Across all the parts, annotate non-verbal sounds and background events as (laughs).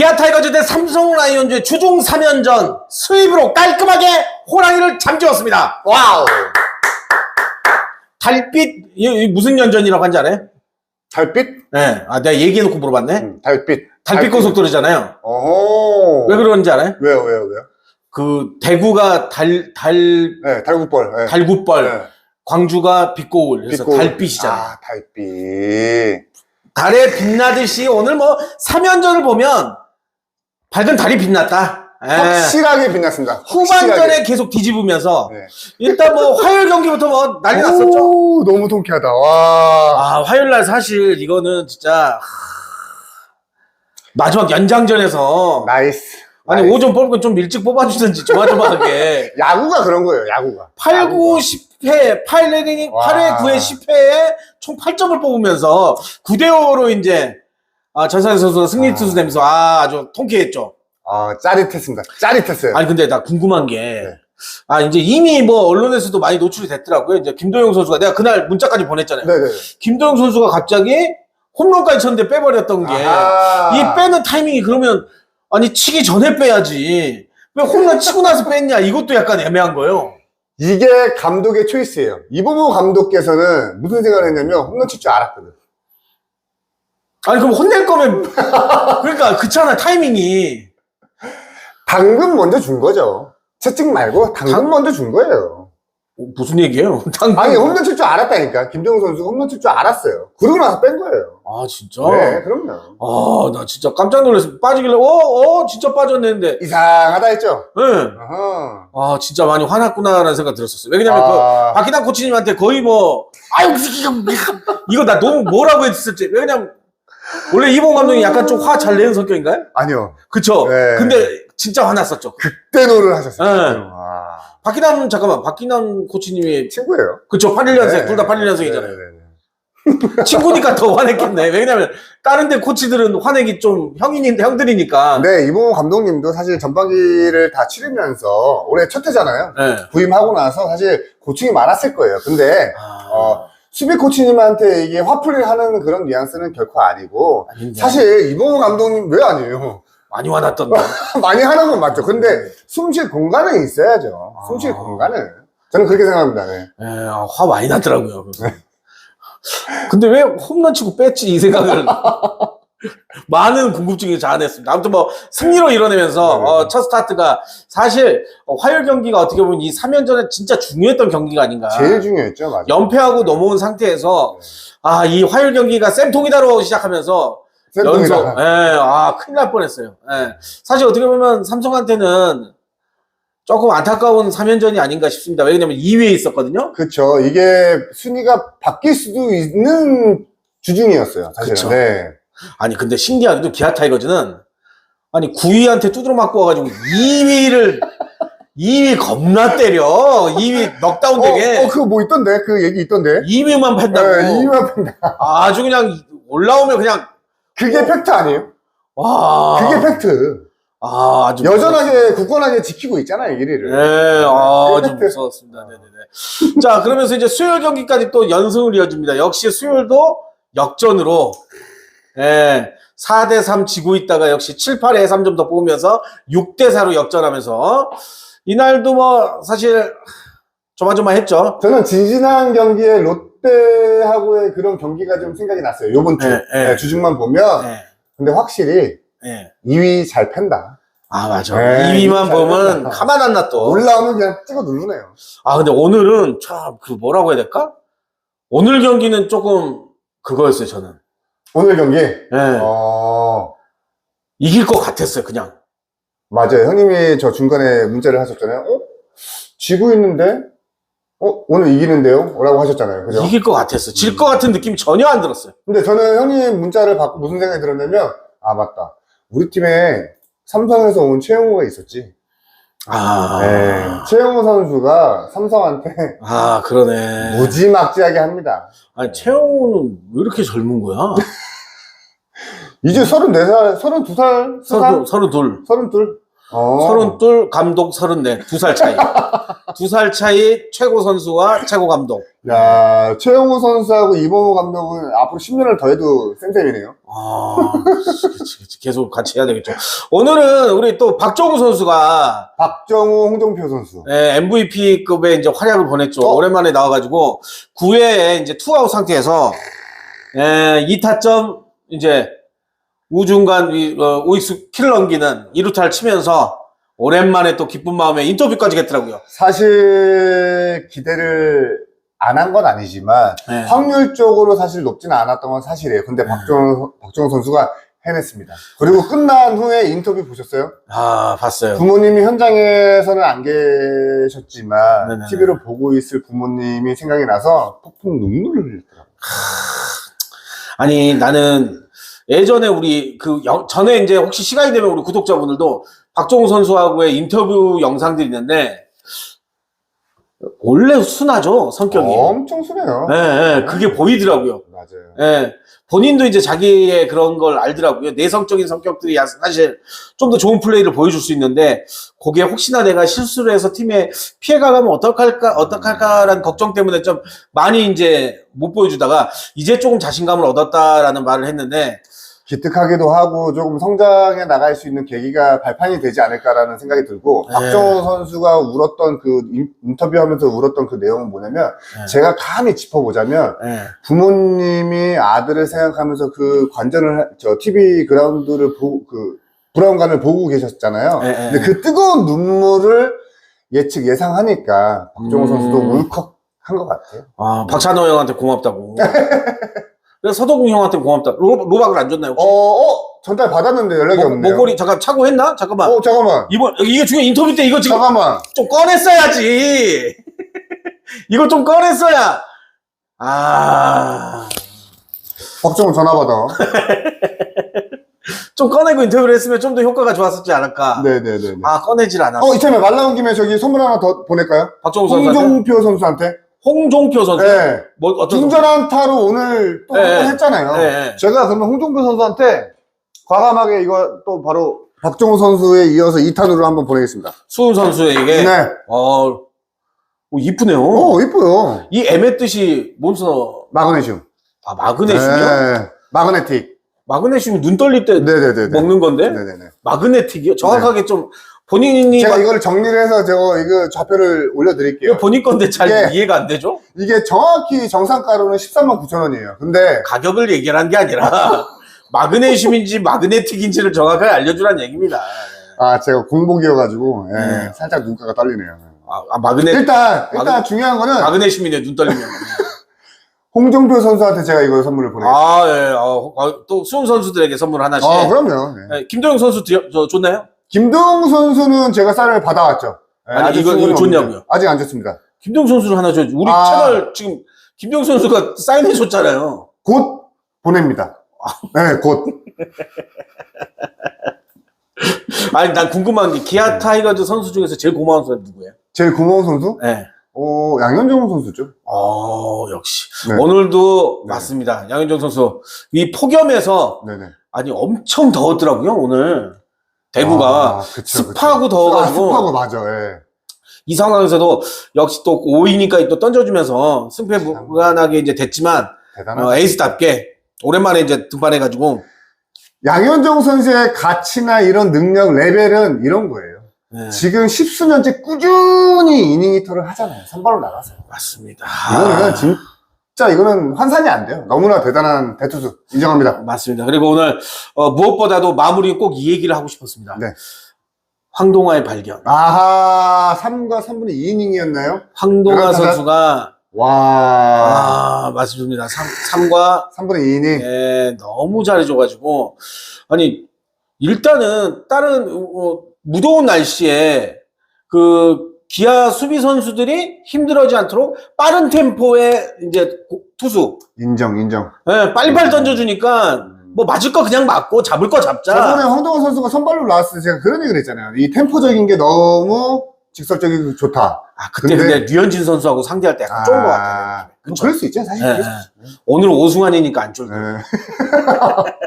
기아 타이거즈 대 삼성 라이온즈의 주중 3연전 스윕으로 깔끔하게 호랑이를 잠재웠습니다. 와우. 달빛 이, 이 무슨 연전이라고 한지 알아요? 달빛? 네, 아 내가 얘기해놓고 물어봤네. 음, 달빛. 달빛 고속도로잖아요. 어허. 왜 그러는지 알아요? 왜요, 왜요, 왜요? 그 대구가 달 달 네, 달국벌. 네. 달굿벌, 네. 광주가 빛고울, 그래서 빛고- 달빛이잖아 요. 아, 달빛. 달에 빛나듯이 오늘 뭐 3연전을 보면 밝은 달이 빛났다. 예. 확실하게 빛났습니다. 후반전에 확실하게. 계속 뒤집으면서 네. 일단 뭐 화요일 경기부터 뭐 난리 났었죠. 오, 너무 통쾌하다. 와. 아 화요일 날 사실 이거는 진짜 하, 마지막 연장전에서 나이스. 아니 나이스. 5점 뽑을 건좀 일찍 뽑아주든지 조마조마하게 (laughs) 야구가 그런 거예요, 야구가. 8, 9, 10회 8회, 와. 8회 9회 10회에 총 8점을 뽑으면서 9대 5로 이제 아, 전상현 선수가 승리 아. 투수 되면서 아, 아주 통쾌했죠. 아, 짜릿했습니다. 짜릿했어요. 아니 근데 나 궁금한 게 네. 아, 이제 이미 뭐 언론에서도 많이 노출이 됐더라고요. 이제 김도영 선수가 내가 그날 문자까지 보냈잖아요. 네네. 김도영 선수가 갑자기 홈런까지 쳤는데 빼버렸던 게 아하. 이 빼는 타이밍이 그러면 아니 치기 전에 빼야지 왜 홈런 치고 나서 뺐냐 이것도 약간 애매한 거예요. 이게 감독의 초이스예요. 이범호 감독께서는 무슨 생각을 했냐면 홈런 칠 줄 알았거든. 아니 그럼 혼낼 거면 그러니까 그렇잖아 타이밍이 당근 먼저 준 거죠. 채찍 말고 당근 당- 먼저 준 거예요. 어, 무슨 얘기예요? (laughs) 당근. 아니 홈런 칠 줄 알았다니까. 김정우 선수가 홈런 칠 줄 알았어요. 그러고 나서 뺀 거예요. 아 진짜? 네, 그럼요. 아 나 진짜 깜짝 놀랐어 빠지길래 어 어 진짜 빠졌는데 이상하다 했죠. 네. 어허. 아 진짜 많이 화났구나라는 생각 들었었어요 왜냐면 그 아, 박기남 코치님한테 거의 뭐 아유 이거, 이거 나 너무 뭐라고 했을지 왜냐면 원래 이봉 감독이 약간 좀 화 잘 내는 성격인가요? 아니요. 그쵸? 네. 근데 진짜 화났었죠 대노를 하셨어요. 네. 아, 박기남 잠깐만 박기남 코치님이 친구예요. 그쵸 81년생 네. 둘다 81년생이잖아요 네, 네, 네. (laughs) 친구니까 더 화냈겠네 왜냐면 다른 데 코치들은 화내기 좀 형인데 형들이니까 근데 이봉호 감독님도 사실 전반기를 다 치르면서 올해 첫 해잖아요. 네. 부임하고 나서 사실 고충이 많았을 거예요. 근데 아, 어, 수비 코치님한테 이게 화풀이를 하는 그런 뉘앙스는 결코 아니고 아닌데. 사실 이봉호 감독님 왜 아니에요? 많이 화났던데 (laughs) 많이 하는 건 맞죠. 근데 숨 쉴 공간은 있어야죠. 숨 쉴 아. 공간은. 저는 그렇게 생각합니다. 네. 예, 아, 화 많이 났더라고요. 그래서. 근데 왜 홈런 치고 뺐지 이 생각을 (laughs) 많은 궁금증이 자아냈습니다. 아무튼 뭐 승리로 이뤄내면서 네. 어, 첫 스타트가 사실 어, 화요일 경기가 어떻게 보면 이 3연전에 진짜 중요했던 경기가 아닌가. 제일 중요했죠. 맞아요. 연패하고 넘어온 상태에서 아 이 화요일 경기가 쌤통이다로 시작하면서 연속 센통이다. 예, 아 큰일 날 뻔했어요. 예. 사실 어떻게 보면 삼성한테는 조금 안타까운 3연전이 아닌가 싶습니다. 왜냐면 2위에 있었거든요. 그쵸. 이게 순위가 바뀔 수도 있는 주중이었어요. 사실은. 그쵸. 네. 아니 근데 신기하게도 기아 타이거즈는 아니 9위한테 두드러 맞고 와가지고 2위를 2위 겁나 때려 2위 넉다운 되게 어, 어, 그거 뭐 있던데? 그 얘기 있던데? 2위만 네, 팬다고 이만 뺀다. 아주 그냥 올라오면 그냥 그게 팩트 아니에요? 와 그게 팩트. 아, 아주 여전하게 굳건하게 지키고 있잖아요, 1위를. 네, 아, 팩트. 무서웠습니다. 네네네. 자, 그러면서 이제 수요일 경기까지 또 연승을 이어집니다. 역시 수요일도 역전으로, 예, 4대3 지고 있다가 역시 7, 8에 3점 더 뽑으면서 6대4로 역전하면서, 이날도 뭐, 사실, 조마조마 했죠. 저는 지지난 경기에 롯데하고의 그런 경기가 좀 생각이 났어요. 요번 주. 네, 네. 네, 주중만 보면. 예, 근데 확실히 예. 2위 잘 팬다. 아, 맞아. 네, 2위만 잘 보면 됐다. 가만 안 놔둬. 올라오면 그냥 찍어 누르네요. 아, 근데 오늘은 참, 그 뭐라고 해야 될까? 오늘 경기는 조금 그거였어요, 저는. 오늘 경기. 예. 어, 이길 것 같았어요, 그냥. 맞아요. 형님이 저 중간에 문자를 하셨잖아요. 어? 지고 있는데? 어? 오늘 이기는데요? 라고 하셨잖아요. 그죠? 이길 것 같았어. 질 것 같은 느낌이 전혀 안 들었어요. 근데 저는 형님 문자를 받고 무슨 생각이 들었냐면, 아, 맞다. 우리 팀에 삼성에서 온 최영호가 있었지. 아, 네. 최영호 선수가 삼성한테 아 그러네. 무지막지하게 합니다. 아니 최영호는 왜 이렇게 젊은 거야? (laughs) 이제 34살, 32살? 서른 서른 둘. 32? 어. 서른 둘 감독 서른 네 두살 차이. (laughs) 두 살 차이 최고 선수와 최고 감독. 야, 최영호 선수하고 이범호 감독은 앞으로 10년을 더 해도 쌤쌤이네요. 아, 그치, 그치. 계속 같이 해야 되겠죠. 오늘은 우리 또 박정우 선수가 박정우, 홍정표 선수. MVP급의 이제 활약을 보냈죠. 어? 오랜만에 나와가지고 9회에 이제 투아웃 상태에서 에, 2타점 이제 우중간 이, 어, 우익수 키를 넘기는 2루타를 치면서 오랜만에 또 기쁜 마음에 인터뷰까지 했더라고요. 사실 기대를 안 한 건 아니지만 네. 확률적으로 사실 높지는 않았던 건 사실이에요. 근데 네. 박정우, 박정우 선수가 해냈습니다. 그리고 끝난 후에 인터뷰 보셨어요? 아, 봤어요. 부모님이 현장에서는 안 계셨지만 네네네. TV로 보고 있을 부모님이 생각이 나서 폭풍 눈물을 흘렸더라고요. 아니, 나는 예전에 우리 그 영- 전에 이제 혹시 시간이 되면 우리 구독자분들도 박정우 선수하고의 인터뷰 영상들이 있는데 원래 순하죠, 성격이. 엄청 순해요. 예, 예, 그게 보이더라고요. 맞아요. 예. 본인도 이제 자기의 그런 걸 알더라고요. 내성적인 성격들이 야- 사실 좀 더 좋은 플레이를 보여줄 수 있는데, 그게 혹시나 내가 실수를 해서 팀에 피해가 가면 어떡할까, 어떡할까라는 걱정 때문에 좀 많이 이제 못 보여주다가, 이제 조금 자신감을 얻었다라는 말을 했는데, 기특하기도 하고 조금 성장해 나갈 수 있는 계기가 발판이 되지 않을까라는 생각이 들고 네. 박정호 선수가 울었던 그 인- 인터뷰하면서 울었던 그 내용은 뭐냐면 네. 제가 감히 짚어보자면 예. 부모님이 아들을 생각하면서 그 관전을 하- 저 TV 그라운드를 보고 그 브라운관을 보고 계셨잖아요. 예, 예. 근데 그 뜨거운 눈물을 예측 예상하니까 박정호 음. 선수도 울컥한 것 같아요. 아, 박찬호 형한테 고맙다고. (laughs) 그래서 서도궁 형한테 고맙다. 로, 로박을 안 줬나요? 어, 혹시? 어 전달 받았는데 연락이 목- 없네요. 목걸이 잠깐 차고 했나? 잠깐만. 어 잠깐만. 이번 이게 중에 인터뷰 때 이거 지금 잠깐만. 좀 꺼냈어야지. (laughs) 이거 좀 꺼냈어야. 아, 박정호 전화 받아. (laughs) 좀 꺼내고 인터뷰를 했으면 좀 더 효과가 좋았었지 않을까. 네네네. 아, 꺼내질 않았어. 어, 이참에 말 나온 김에 저기 선물 하나 더 보낼까요? 박정우 선수한테. 홍종표 선수한테. 홍종표 선수. 네. 뭐 어떤 중전한타로 오늘 또한 네. 번 했잖아요. 네. 제가 그러면 홍종표 선수한테 과감하게 이거 또 바로 박정우 선수에 이어서 2탄으로 한번 보내겠습니다. 수훈 선수에게. 네. 어, 오, 이쁘네요. 어, 이뻐요. 이 M의 뜻이 몬스터. 마그네슘. 아, 마그네슘이요? 네. 마그네틱. 마그네슘이 눈 떨릴 때 네네네. 먹는 건데? 네네네. 마그네틱이요? 정확하게 좀 본인이 제가 막- 이거를 정리를 해서 제가 이거 좌표를 올려드릴게요. 이거 본인 건데 잘 예. 이해가 안 되죠? 이게 정확히 정상가로는 13만 9천 원이에요. 근데 가격을 얘기한 게 아니라 (laughs) 마그네슘인지 마그네틱인지를 정확하게 알려주란 얘기입니다. 아 제가 공복이어가지고 예, 네. 살짝 눈가가 떨리네요. 아, 아, 마그네 일단 일단 마그- 중요한 거는 마그네슘이네 눈 떨리면. (laughs) 홍종표 선수한테 제가 이거 선물을 보내요. 아, 예. 어, 어, 또 수험 선수들에게 선물 하나씩. 아, 그럼요. 네. 예, 김도영 선수 드려, 저 줬나요? 김동 선수는 제가 쌀을 받아왔죠. 예, 아니, 아직 이거- 이거 줬냐고요? 없는데. 아직 안 줬습니다. 김도영 선수를 하나 줘. 우리 아. 채널 지금 김도영 선수가 사인해 줬잖아요. 곧 보냅니다. 네, 곧. (laughs) 아니, 난 궁금한 게 네. 기아 타이거즈 선수 중에서 제일 고마운 선수 누구예요? 제일 고마운 선수? 예. 어, 양현종 선수죠. 어, 역시. 네. 오늘도 네. 맞습니다. 양현종 선수. 이 폭염에서 네네. 아니 엄청 더웠더라고요 오늘 대구가 아, 그쵸, 습하고 그쵸. 더워가지고. 아, 습하고 맞아. 예. 이 상황에서도 역시 또 5위니까 또 던져주면서 승패 무관하게 이제 됐지만. 어, 에이스답게 오랜만에 이제 등판해가지고 양현종 선수의 가치나 이런 능력 레벨은 이런 거예요. 네, 지금 십수년째 꾸준히 이닝 히터를 하잖아요. 선발로 나가서. 맞습니다. 이거는 진 짜 이거는 환산이 안 돼요. 너무나 대단한 대투수 인정합니다. 맞습니다. 그리고 오늘 어, 무엇보다도 마무리 꼭 이 얘기를 하고 싶었습니다. 네. 황동화의 발견. 아하 3과 3분의 2이닝이었나요? 황동화 선수가 와 아 맞습니다. 3, 과 3분의 2이닝. 예, 너무 잘해줘가지고 아니 일단은 다른 어, 무더운 날씨에 그 기아 수비 선수들이 힘들어지 않도록 빠른 템포의 이제 고- 투수 인정 인정. 예, 빨리빨리 던져주니까 뭐 맞을 거 그냥 맞고 잡을 거 잡자. 저번에 황동원 선수가 선발로 나왔을 때 제가 그런 얘기를 했잖아요. 이 템포적인 게 너무 직설적이고 좋다. 아 그때 근데- 근데 류현진 선수하고 상대할 때 약간 쫄은 것 같아요. 뭐? 그럴 수 있죠. 사실 예, 예. 오늘 오승환이니까 안 쫄고. 네. (laughs)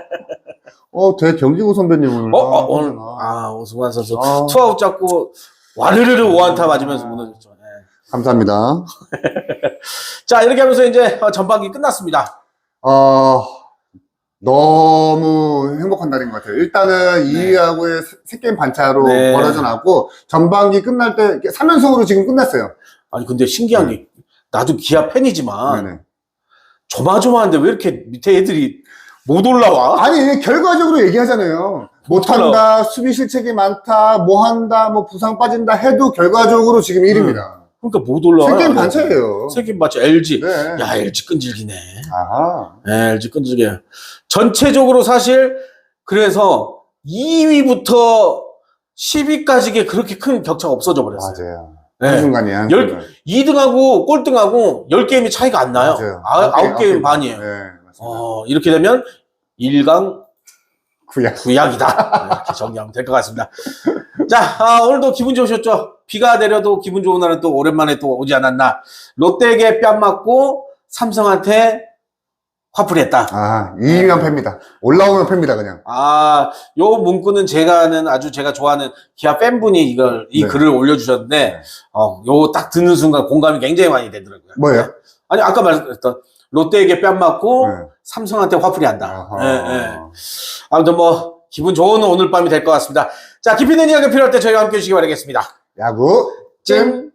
어, 대 경기고 선배님 오늘. 어, 어, 아, 오늘, 그러구나. 아, 오승환 선수. 아. 투아웃 잡고, 와르르르 오안타 맞으면서 무너졌죠. 예. 감사합니다. (laughs) 자, 이렇게 하면서 이제 어, 전반기 끝났습니다. 어, 너무 행복한 날인 것 같아요. 일단은 이 2위하고의 세 게임 반차로 네. 벌어져 나고 전반기 끝날 때 3연속으로 지금 끝났어요. 아니, 근데 신기한 게, 나도 기아 팬이지만, 네네. 조마조마한데 왜 이렇게 밑에 애들이 못 올라와? 아니 결과적으로 얘기하잖아요. 못한다, 수비 실책이 많다, 뭐 한다, 뭐 부상 빠진다 해도 결과적으로 지금 1위입니다. 그러니까 못 올라와. 세 게임 반차예요. 세게임 반차. LG. 네. 야, LG 끈질기네. 아하. 네, LG 끈질겨요. 전체적으로 사실, 그래서 2위부터 10위까지게 그렇게 큰 격차가 없어져 버렸어요. 맞아요. 네. 한순간이에요. 열- 한순간. 2등하고 꼴등하고 10게임이 차이가 안 나요. 맞아요. 아, 아홉 게임, 9게임 아홉 반이에요. 네. 어, 이렇게 되면 1강 구약. 구약이다. 이렇게 정리하면 될 것 같습니다. 자, 아, 오늘도 기분 좋으셨죠? 비가 내려도 기분 좋은 날은 또 오랜만에 또 오지 않았나. 롯데에게 뺨 맞고 삼성한테 화풀이했다. 아, 2위면 팹니다. 올라오면 팹니다, 그냥. 아, 요 문구는 제가 아는 아주 제가 좋아하는 기아 팬분이 이걸, 이 네. 글을 올려주셨는데, 네. 어, 요 딱 듣는 순간 공감이 굉장히 많이 되더라고요. 뭐예요? 아니, 아까 말했던 롯데에게 뺨 맞고 네. 삼성한테 화풀이 한다. 아하. 예, 예. 아무튼 뭐, 기분 좋은 오늘 밤이 될 것 같습니다. 자, 깊이 있는 이야기 필요할 때 저희와 함께 해주시기 바라겠습니다. 야구, 찜. 찜!